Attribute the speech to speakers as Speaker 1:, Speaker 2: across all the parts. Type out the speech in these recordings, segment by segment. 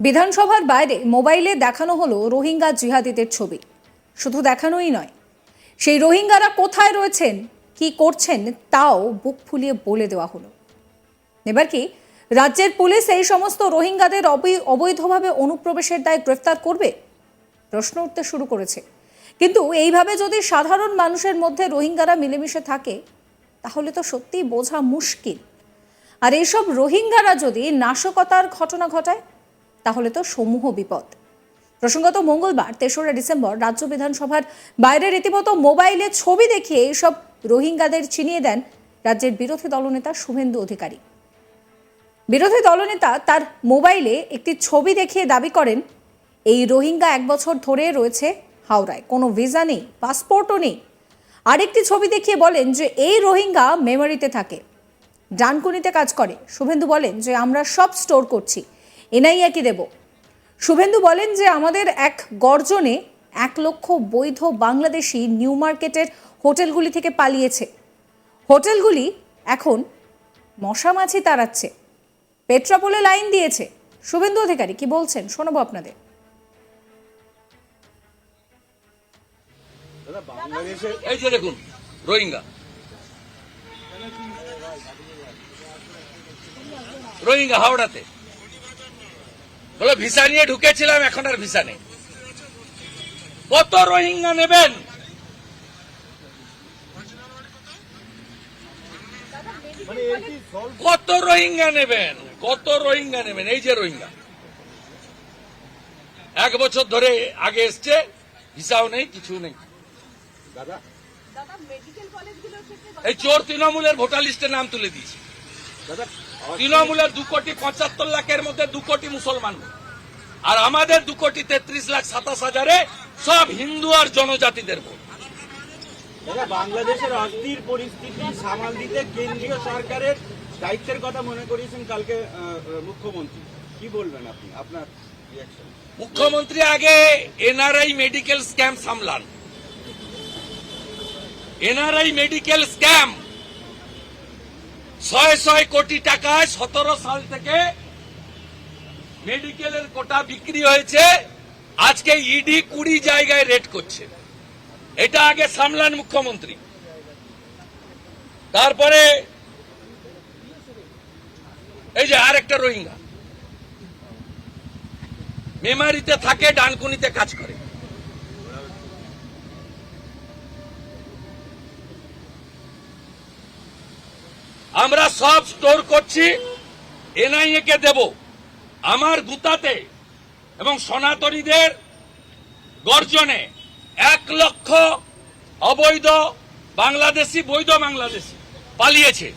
Speaker 1: বিধানসভার বাইরে মোবাইলে দেখানো হলো রোহিঙ্গা জিহাদিদের ছবি। শুধু দেখানোই নয়, সেই রোহিঙ্গারা কোথায় রয়েছেন, কি করছেন তাও বুক ফুলিয়ে বলে দেওয়া হলো। এবার কি, রাজ্যের পুলিশ এই সমস্ত রোহিঙ্গাদের অবৈ- অবৈধভাবে অনুপ্রবেশের দায় গ্রেফতার করবে? প্রশ্ন উঠতে শুরু করেছে। কিন্তু এইভাবে যদি সাধারণ মানুষের মধ্যে রোহিঙ্গারা মিলেমিশে থাকে, তাহলে তো সত্যিই বোঝা মুশকিল। আর এইসব রোহিঙ্গারা যদি নাশকতার ঘটনা ঘটায় তাহলে তো সমূহ বিপদ। প্রসঙ্গত মঙ্গলবার তেসরা ডিসেম্বর রাজ্য বিধানসভার বাইরে রীতিমতো মোবাইলে ছবি দেখিয়ে এইসব রোহিঙ্গাদের চিনিয়ে দেন রাজ্যের বিরোধী দলনেতা শুভেন্দু অধিকারী। বিরোধী দলনেতা তার মোবাইলে একটি ছবি দেখিয়ে দাবি করেন, এই রোহিঙ্গা এক বছর ধরে রয়েছে হাওড়ায়। কোনো ভিসা নেই, পাসপোর্টও নেই। আরেকটি ছবি দেখিয়ে বলেন যে এই রোহিঙ্গা মেমোরিতে থাকে। ডানকুনিতে কাজ করে। শুভেন্দু বলেন যে, আমরা সব স্টোর করছি। এনআইএকে দেব। শুভেন্দু বলেন যে আমাদের এক গর্জনে এক লক্ষ বৈধ বাংলাদেশি নিউ মার্কেটের হোটেলগুলি থেকে পালিয়েছে। হোটেলগুলি এখন মশা মাছি তাড়াচ্ছে। পেট্রাপোলে লাইন দিয়েছে। শুভেন্দু অধিকারী, কি বলছেন? শোনাবো আপনাদের।
Speaker 2: এই যে দেখুন, রোহিঙ্গা। রোহিঙ্গা হাওড়াতে। বলে ভিসা নিয়ে ঢুকেছিলাম এখন আর ভিসা নেই। কত রোহিঙ্গা নেবেন?
Speaker 3: মানে এর কি সলভ
Speaker 2: কত রোহিঙ্গা নেবেন? কত রোহিঙ্গা নেবেন? এই যে রোহিঙ্গা। এক বছর ধরে আগে এসছে ভিসাও নেই কিছু নেই।
Speaker 3: দাদা।
Speaker 2: এই চোর তৃণমূলের ভোটার লিস্টে নাম তুলে দিয়েছে।
Speaker 3: দাদা
Speaker 2: তৃণমূলের দু কোটি পঁচাত্তর লাখের মধ্যে দু কোটি মুসলমান। আর আমাদের দু কোটি তেত্রিশ লাখ সাতাশ হাজারে সব হিন্দু আর জনজাতিদের ভোট।
Speaker 3: বাংলাদেশের অস্থির পরিস্থিতি সামাল দিতে কেন্দ্রীয় সরকারের দায়িত্বের কথা মনে করিয়েছেন কালকে মুখ্যমন্ত্রী। কি বলবেন আপনি? আপনার
Speaker 2: মুখ্যমন্ত্রী আগে এনআরআই মেডিকেল স্ক্যাম সামলান। এনআরআই মেডিকেল স্ক্যাম ছয় ছয় কোটি টাকায় সতেরো সাল থেকে মেডিকেলের কোটা বিক্রি হয়েছে। আজকে ইডি কুড়ি জায়গায় রেট করছে। এটা আগে সামলান মুখ্যমন্ত্রী। তারপরে এই যে আর একটা রোহিঙ্গা। মেমারিতে থাকে, ডানকুনিতে কাজ করে আমরা সব স্টোর করছি এনআইএ কে দেব। আমার গুতাতে এবং সনাতনীদের গর্জনে এক লক্ষ অবৈধ বাংলাদেশি বৈধ বাংলাদেশি পালিয়েছে।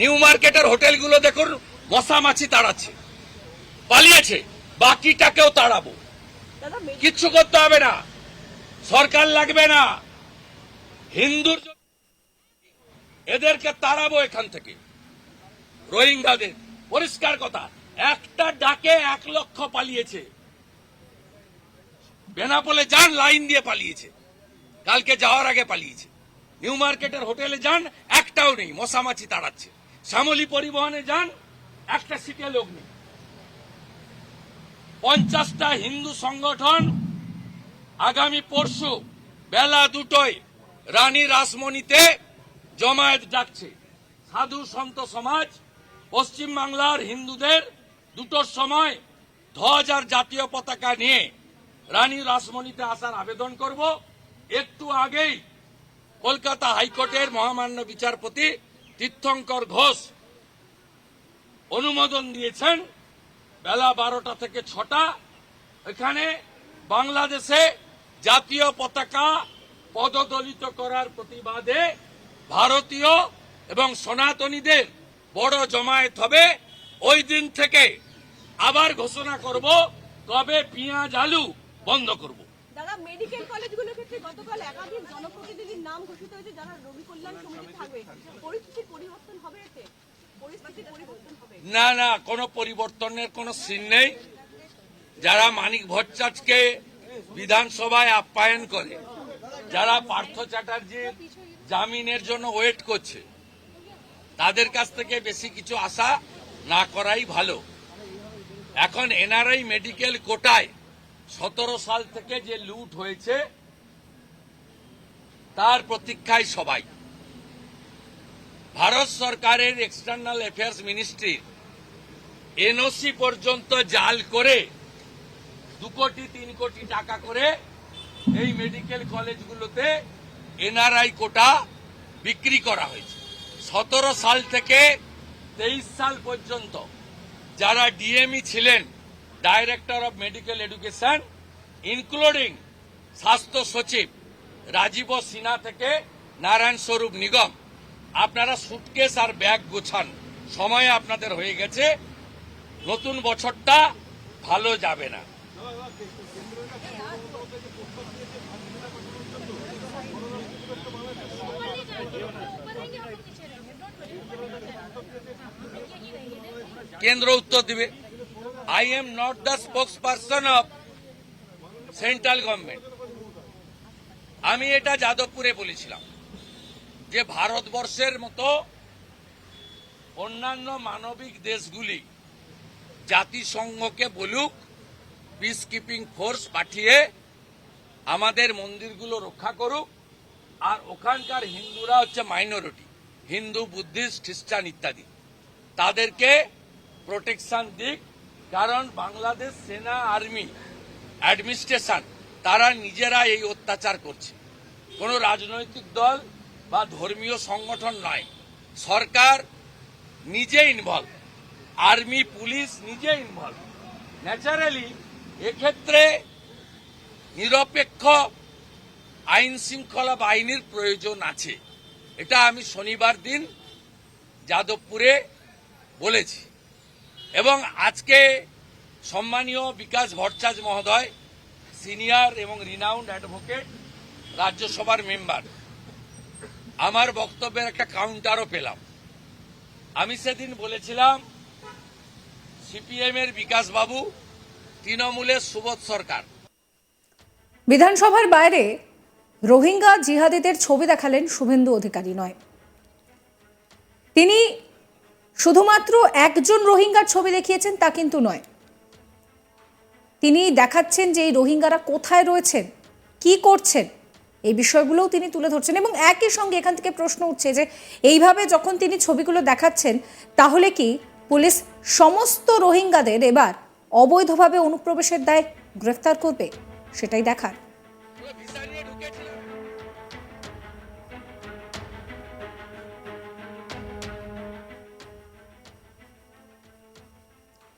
Speaker 2: নিউ মার্কেটের হোটেলগুলো দেখুন মশা মাছি তাড়াচ্ছে। পালিয়েছে বাকিটাকেও তাড়াবো। কিচ্ছু করতে হবে না। সরকার লাগবে না। হিন্দুর এদেরকে তাড়াবো এখান থেকে। রোহিঙ্গাদের। পরিষ্কার কথা, একটা ডাকে এক লক্ষ পালিয়েছে। বেনাপোলে যান, লাইন দিয়ে পালিয়েছে। কালকে যাওয়ার আগে পালিয়েছে। নিউ মার্কেটের হোটেলে যান, একটাও নেই, মশামাছি তাড়াচ্ছে। শ্যামলী পরিবহনে যান, একটা সিটে লোক নেই। পঞ্চাশটা হিন্দু সংগঠন আগামী পরশু বেলা দুটোয় রানী রাসমণিতে জমায়েত ডাকছে। সাধু সন্ত সমাজ পশ্চিম বাংলার হিন্দুদের দুটোর সময় ধ্বজ আর জাতীয় পতাকা নিয়ে রানী রাসমণিতে আসার আবেদন করব। একটু আগেই কলকাতা হাইকোর্টের মহামান্য বিচারপতি তীর্থঙ্কর ঘোষ অনুমোদন দিয়েছেন। বেলা বারোটা থেকে ছটা। এখানে বাংলাদেশে জাতীয় পতাকা পদদলিত করার প্রতিবাদে ভারতীয় এবং সনাতনীদের বড় জমায়েত হবে ওই দিন থেকে আবার ঘোষণা করব কবে পেঁয়াজ আলু বন্ধ করব।
Speaker 4: দাদা মেডিকেল কলেজগুলোর ক্ষেত্রে গতকাল একাধিক জনপ্রতিনিধির নাম ঘোষিত হয়েছে যারা রোগী কল্যাণ সমিতি থাকবে। পরিস্থিতির পরিবর্তন হবে এতে? পরিস্থিতির পরিবর্তন হবে?
Speaker 2: না না কোনো পরিবর্তনের কোনো সিন নেই। যারা মানিক ভট্টাচার্যকে বিধানসভায় আপ্যায়ন করে যারা পার্থ চ্যাটার্জির জামিনের জন্য ওয়েট করছে তাদের কাছ থেকে বেশি কিছু আশা না করাই ভালো। এখন এনআরআই মেডিকেল কোটায় সতেরো সাল থেকে যে লুট হয়েছে, তার প্রতীক্ষায় সবাই। ভারত সরকারের এক্সটার্নাল অ্যাফেয়ার্স মিনিস্ট্রির এনওসি পর্যন্ত জাল করে দু কোটি, তিন কোটি টাকা করে এই মেডিকেল কলেজগুলোতে এনআরআই কোটা বিক্রি করা হয়েছে। সতেরো সাল থেকে তেইশ সাল পর্যন্ত যারা ডিএমই ছিলেন director of medical education including স্বাস্থ্য সচিব রাজীব সিনহা থেকে নারায়ণ স্বরূপ নিগম, আপনারা সুটকেস আর ব্যাগ গোছান। সময় আপনাদের হয়ে গেছে। নতুন বছরটা ভালো যাবে না। কেন্দ্র উত্তর দিবে। I am not the spokesperson of central government আমি এটা যাদবপুরে বলেছিলাম যে ভারতবর্ষের মতো অন্যান্য মানবিক দেশগুলি জাতিসংঘকে বলুক পিস কিপিং ফোর্স পাঠিয়ে আমাদের মন্দিরগুলো রক্ষা করুক, আর ওখানকার হিন্দুরা হচ্ছে মাইনরিটি হিন্দু, বুদ্ধিস্ট, খ্রিস্টান ইত্যাদি। তাদেরকে প্রোটেকশন দিক, কারণ বাংলাদেশ সেনা আর্মি অ্যাডমিনিস্ট্রেশন তারা নিজেরা এই অত্যাচার করছে। কোনো রাজনৈতিক দল বা ধর্মীয় সংগঠন নয়। সরকার নিজে ইনভলভ আর্মি পুলিশ নিজে ইনভলভ ন্যাচারালি এক্ষেত্রে নিরপেক্ষ আইন শৃঙ্খলা বাহিনীর প্রয়োজন আছে। এটা আমি শনিবার দিন যাদবপুরে বলেছি। এবং আজকে সম্মানীয় বিকাশ ভট্টাচার্য মহোদয়, সিনিয়র এবং রিনাউন্ড অ্যাডভোকেট রাজ্যসভার মেম্বার আমার বক্তব্যের একটা কাউন্টারও পেলাম। আমি সেদিন বলেছিলাম সিপিএম এর বিকাশ বাবু তৃণমূলের সুবোধ সরকার।
Speaker 1: বিধানসভার বাইরে রোহিঙ্গা জিহাদিদের ছবি দেখালেন শুভেন্দু অধিকারী নয়। তিনি শুধুমাত্র একজন রোহিঙ্গার ছবি দেখিয়েছেন তা কিন্তু নয়। তিনি দেখাচ্ছেন যে এই রোহিঙ্গারা কোথায় রয়েছেন, কি করছেন, এই বিষয়গুলোও তিনি তুলে ধরছেন এবং একই সঙ্গে এখান থেকে প্রশ্ন উঠছে যে এইভাবে যখন তিনি ছবিগুলো দেখাচ্ছেন, তাহলে কি পুলিশ সমস্ত রোহিঙ্গাদের এবার অবৈধভাবে অনুপ্রবেশের দায় গ্রেফতার করবে? সেটাই দেখার।